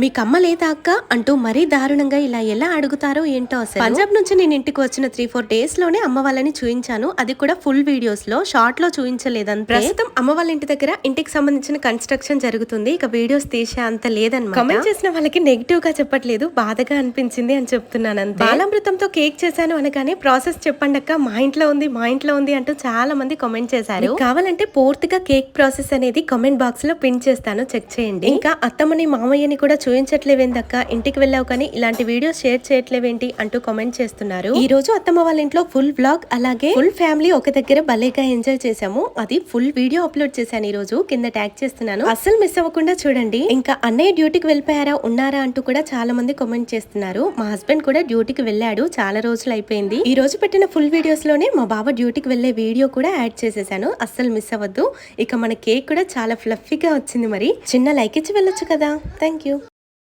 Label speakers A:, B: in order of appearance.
A: మీకు అమ్మ లేదా అక్క అంటూ మరీ దారుణంగా ఇలా ఎలా అడుగుతారో ఏంటో అసలు? పంజాబ్ నుంచి నేను ఇంటికి వచ్చిన త్రీ ఫోర్ డేస్లోనే అమ్మ వాళ్ళని చూయించాను. అది కూడా ఫుల్ వీడియోస్లో షార్ట్లో చూయించలేదంటే ప్రస్తుతం అమ్మ వాళ్ళ ఇంటి దగ్గర ఇంటికి సంబంధించిన కన్స్ట్రక్షన్ జరుగుతుంది. ఇక వీడియోస్ తీసే అంత లేదన్నమాట. కమెంట్ చేసిన వాళ్ళకి నెగిటివ్గా చెప్పట్లేదు బాధగా అనిపించింది అని చెప్తున్నాను అంతే బాలామృతంతో కేక్ చేశాను అనగానే ప్రాసెస్ చెప్పండి అక్క మా ఇంట్లో ఉంది మా ఇంట్లో ఉంది అంటూ చాలా మంది కామెంట్ చేశారు. కావాలంటే పూర్తిగా కేక్ ప్రాసెస్ అనేది కామెంట్ బాక్స్లో పిన్ చేస్తాను చెక్ చేయండి. ఇంకా అత్తమ్మని మామయ్యని కూడా చూపించట్లేవేందక్క ఇంటికి వెళ్ళావు కానీ ఇలాంటి వీడియోస్ షేర్ చేయట్లేవేంటి? అంటూ కామెంట్ చేస్తున్నారు. ఈ రోజు అత్తమ్మ వాళ్ళ ఇంట్లో ఫుల్ బ్లాగ్ అలాగే ఫుల్ ఫ్యామిలీ ఒక దగ్గర భలేగా ఎంజాయ్ చేశాము. అది ఫుల్ వీడియో అప్లోడ్ చేశాను ఈ రోజు కింద ట్యాగ్ చేస్తున్నాను. అస్సలు మిస్ అవ్వకుండా చూడండి. ఇంకా అన్నయ్య డ్యూటీకి వెళ్ళిపోయారా ఉన్నారా అంటూ కూడా చాలా మంది కామెంట్ చేస్తున్నారు. మా హస్బెండ్ కూడా డ్యూటీకి వెళ్ళాడు చాలా రోజులు అయిపోయింది. ఈ రోజు పెట్టిన ఫుల్ వీడియోస్లోనే మా బాబా డ్యూటీకి వెళ్ళే వీడియో కూడా యాడ్ చేసేసాను. అస్సలు మిస్ అవ్వద్దు. ఇక మన కేక్ కూడా చాలా ఫ్లఫీగా వచ్చింది మరి. చిన్న లైక్ ఇచ్చి వెళ్ళొచ్చు కదా. Thank you